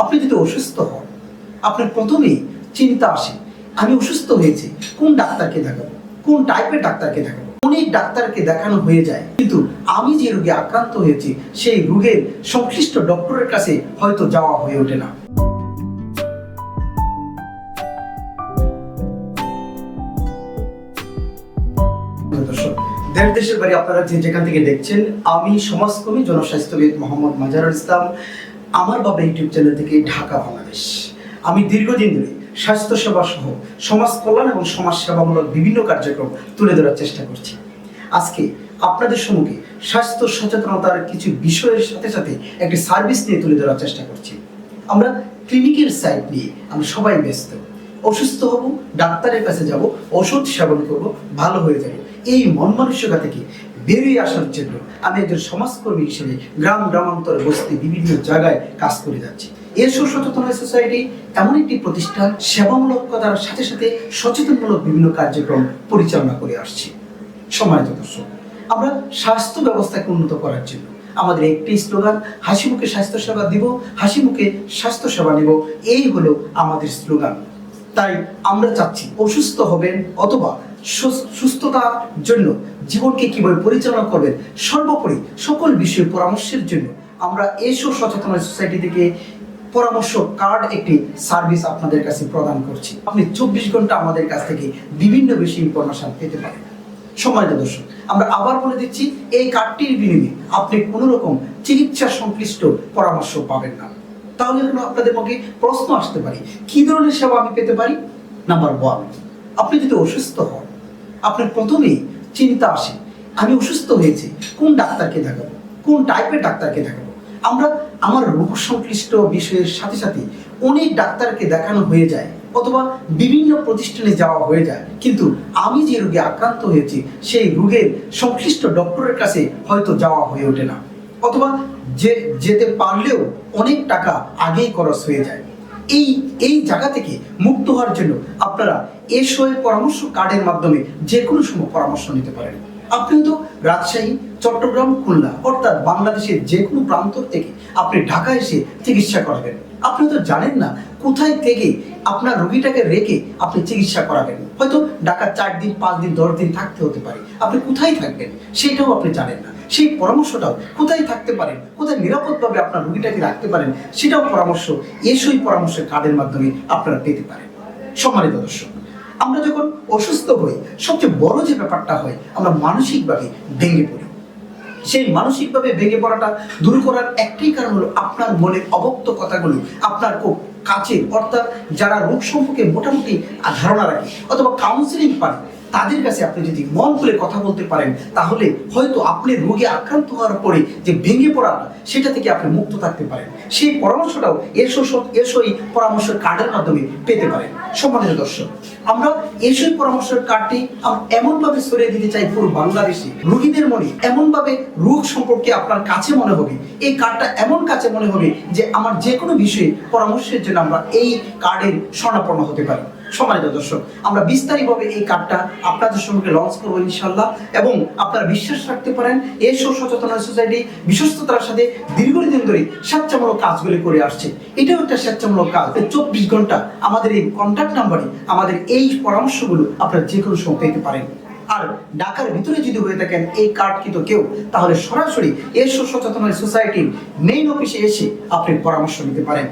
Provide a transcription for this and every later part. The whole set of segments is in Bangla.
আপনি যদি অসুস্থ হন, আপনার প্রথমেই চিন্তা আসে, আমি অসুস্থ হয়েছি, কোন ডাক্তারকে দেখাবো? কোন টাইপের ডাক্তারকে দেখাবো? অনেক ডাক্তারকে দেখানো হয়ে যায়, কিন্তু আমি যে রোগে আক্রান্ত হয়েছি, সেই রোগের সংশ্লিষ্ট ডক্টরের কাছে হয়তো যাওয়া হয়ে ওঠে না। দেশের বাড়ি আপনারা যে যেখান থেকে দেখছেন, আমি সমাজকর্মী জনস্বাস্থ্যবিদ মোহাম্মদ মাজারুল ইসলাম। আমার বাবা ইউটিউব চ্যানেল থেকে ঢাকা, বাংলাদেশ। আমি দীর্ঘদিন ধরে স্বাস্থ্যসেবা সহ সমাজ কল্যাণ এবং সমাজ সেবামূলক বিভিন্ন কার্যক্রম তুলে ধরার চেষ্টা করছি। আজকে আপনাদের সম্মুখে স্বাস্থ্য সচেতনতার কিছু বিষয়ের সাথে সাথে একটি সার্ভিস নিয়ে তুলে ধরার চেষ্টা করছি। আমরা ক্লিনিকের সাইড নিয়ে আমরা সবাই ব্যস্ত। অসুস্থ হব, ডাক্তারের কাছে যাব, ওষুধ সেবন করব, ভালো হয়ে যাবে। এই মন মানসিকতা থেকে বেরিয়ে আসার জন্য আমি একজন সমাজকর্মী হিসেবে গ্রাম, গ্রামান্তরে বস্তি বিভিন্ন জায়গায় কাজ করে যাচ্ছি। এসব সচেতনতা সোসাইটি এমন একটি প্রতিষ্ঠান সেবামূলকতার সাথে সাথে সচেতনমূলক বিভিন্ন কার্যক্রম পরিচালনা করে আসছি। সম্মানিত দর্শক আমরা স্বাস্থ্য ব্যবস্থাকে উন্নত করার জন্য আমাদের একটি স্লোগান হাসি মুখে স্বাস্থ্য সেবা দিব হাসি মুখে স্বাস্থ্য সেবা নিব, এই হলো আমাদের স্লোগান। তাই আমরা চাচ্ছি অসুস্থ হবেন অথবা সুস্থতার জন্য জীবনকে কীভাবে পরিচালনা করবেন, সর্বোপরি সকল বিষয়ে পরামর্শের জন্য আমরা এসব সচেতন সোসাইটি থেকে পরামর্শ কার্ড একটি সার্ভিস আপনাদের কাছে প্রদান করছি। আপনি চব্বিশ ঘণ্টা আমাদের কাছ থেকে বিভিন্ন বিষয়ে ইনফরমেশন পেতে পারেন। সম্মানিত দর্শক আমরা আবার বলে দিচ্ছি, এই কার্ডটির বিনিময়ে আপনি কোনো রকম চিকিৎসা সংশ্লিষ্ট পরামর্শ পাবেন না। তাহলে এখন আপনাদের পক্ষে প্রশ্ন আসতে পারে, কি ধরনের সেবা আমি পেতে পারি? নাম্বার ওয়ান আপনি যদি অসুস্থ হন আপনার প্রথমেই চিন্তা আসে, আমি অসুস্থ হয়েছি, কোন ডাক্তারকে দেখাবো? কোন টাইপের ডাক্তারকে দেখাবো? আমরা, আমার রোগ সংশ্লিষ্ট বিষয়ের সাথে সাথে অনেক ডাক্তারকে দেখানো হয়ে যায়, অথবা বিভিন্ন প্রতিষ্ঠানে যাওয়া হয়ে যায়। কিন্তু আমি যে রোগে আক্রান্ত হয়েছি, সেই রোগের সংশ্লিষ্ট ডক্টরের কাছে হয়তো যাওয়া হয়ে ওঠে না। অথবা যে, যেতে পারলেও অনেক টাকা আগেই খরচ হয়ে যায়। এই এই জায়গা থেকে মুক্ত হওয়ার জন্য আপনারা এসওয়ে পরামর্শ কার্ডের মাধ্যমে যে কোনো সময় পরামর্শ নিতে পারেন। আপনি তো রাজশাহী, চট্টগ্রাম, খুলনা অর্থাৎ বাংলাদেশের যে কোনো প্রান্ত থেকে আপনি ঢাকা এসে চিকিৎসা করাবেন। আপনি তো জানেন না কোথায় থেকে আপনার রোগীটাকে রেখে আপনি চিকিৎসা করাবেন। হয়তো ঢাকা চার দিন, পাঁচ দিন, দশ দিন থাকতে হতে পারে। আপনি কোথায় থাকবেন সেটাও আপনি জানেন না। সেই পরামর্শটাও কোথায় থাকতে পারেন কোথায় নিরাপদভাবে আপনার রোগীটাকে রাখতে পারেন? সেটাও পরামর্শ এসই পরামর্শের কার্ডের মাধ্যমে আপনারা পেতে পারেন। সম্মানিত দর্শক, আমরা যখন অসুস্থ হই, সবচেয়ে বড় যে ব্যাপারটা হয়, আমরা মানসিকভাবে ভেঙে পড়ি। সেই মানসিকভাবে ভেঙে পড়াটা দূর করার একটাই কারণ হলো আপনার মনের অবক্ত কথাগুলো, আপনার খুব কাছে অর্থাৎ যারা রোগ সম্পর্কে মোটামুটি ধারণা রাখে, অথবা কাউন্সিলিং পান তাদের কাছে আপনি যদি মন খুলে কথা বলতে পারেন, তাহলে হয়তো আপনি রোগে আক্রান্ত হওয়ার পরে যে ভেঙে পড়া সেটা থেকে আপনি মুক্ত থাকতে পারেন। সেই পরামর্শটাও এসো এসোই পরামর্শ কার্ডের মাধ্যমে পেতে পারেন। সম্মানিত দর্শক, আমরা এসই পরামর্শের কার্ডটি এমনভাবে সরিয়ে দিতে চাই পুরো বাংলাদেশে। রোগীদের মনে এমনভাবে রোগ সম্পর্কে আপনার কাছে মনে হবে, এই কার্ডটা এমন কাছে মনে হবে যে আমার যে কোনো বিষয়ে পরামর্শের জন্য আমরা এই কার্ডের স্বর্ণাপন্ন হতে পারি। সম্মানিত দর্শক, আমরা বিস্তারিতভাবে এই কার্ডটা আপনাদের সম্মুখে লঞ্চ করব ইনশাল্লাহ এবং আপনারা বিশ্বাস রাখতে পারেন এসব সচেতনতা সোসাইটি বিশ্বস্ততার সাথে দীর্ঘদিন ধরে স্বেচ্ছামূলক কাজগুলি করে আসছে। এটাও একটা স্বেচ্ছামূলক কাজ। চব্বিশ ঘণ্টা আমাদের এই কন্ট্যাক্ট নাম্বারে আমাদের এই পরামর্শগুলো আপনারা যে কোনো সময় পেতে পারেন। আর ঢাকার ভিতরে যদি হয়ে থাকেন এই কার্ড কিন্তু কেউ, তাহলে সরাসরি এসব সচেতনতা সোসাইটির মেইন অফিসে এসে আপনি পরামর্শ নিতে পারেন।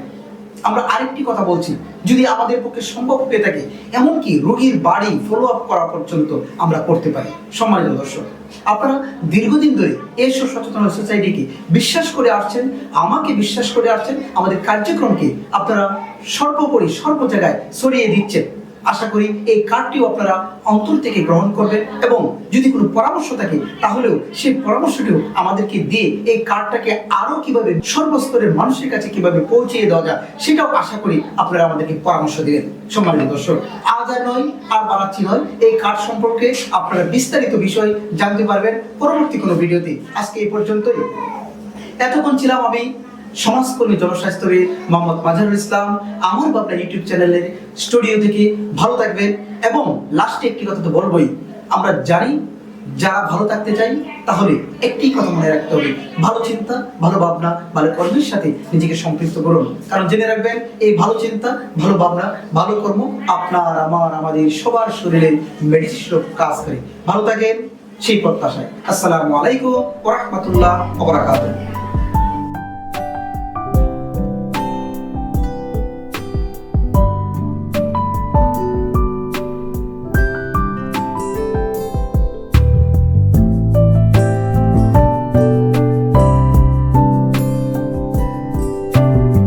আমরা আরেকটি কথা বলছি, যদি আমাদের পক্ষে সম্ভব হয়ে থাকে, এমনকি রোগীর বাড়ি ফলো আপ করা পর্যন্ত আমরা করতে পারি। সম্মানিত দর্শক, আপনারা দীর্ঘদিন ধরে এই সচেতন সোসাইটিকে বিশ্বাস করে আসছেন, আমাকে বিশ্বাস করে আসছেন, আমাদের কার্যক্রমকে আপনারা সর্বোপরি সর্ব জায়গায় ছড়িয়ে দিচ্ছেন। আশা করি এই কার্ডটিও আপনারা অন্তর থেকে গ্রহণ করবেন এবং যদি কোনো পরামর্শ থাকে, তাহলেও সেই পরামর্শটিও আমাদেরকে দিয়ে এই কার্ডটাকে আরও কীভাবে সর্বস্তরের মানুষের কাছে কীভাবে পৌঁছিয়ে দেওয়া যায়, সেটাও আশা করি আপনারা আমাদেরকে পরামর্শ দিবেন। সম্মানিত দর্শক, আজ আর নয়, আর বাড়াচ্ছি নয়, এই কার্ড সম্পর্কে আপনারা বিস্তারিত বিষয় জানতে পারবেন। পরবর্তী কোনো ভিডিওতে, আজকে এই পর্যন্তই। এতক্ষণ ছিলাম আমি সমাজকর্মী জনস্বাস্থ্যবিদ মোহাম্মদ মাজারুল ইসলাম আমার বাবলা ইউটিউব চ্যানেলের স্টুডিও থেকে ভালো থাকবেন এবং লাস্টে একটি কথা তো বলবোই, আমরা জানি যারা ভালো থাকতে চাই, তাহলে একটি কথা মনে রাখতে হবে। ভালো চিন্তা, ভালো ভাবনা, ভালো কর্মের সাথে নিজেকে সম্পৃক্ত করুন। কারণ জেনে রাখবেন, এই ভালো চিন্তা, ভালো ভাবনা, ভালো কর্ম আপনার, আমার, আমাদের সবার শরীরে মেডিসিন কাজ করে। ভালো থাকেন, সেই প্রত্যাশায়। আসসালামু আলাইকুম ওরহমতুল্লাহ ওবরাকাতুহ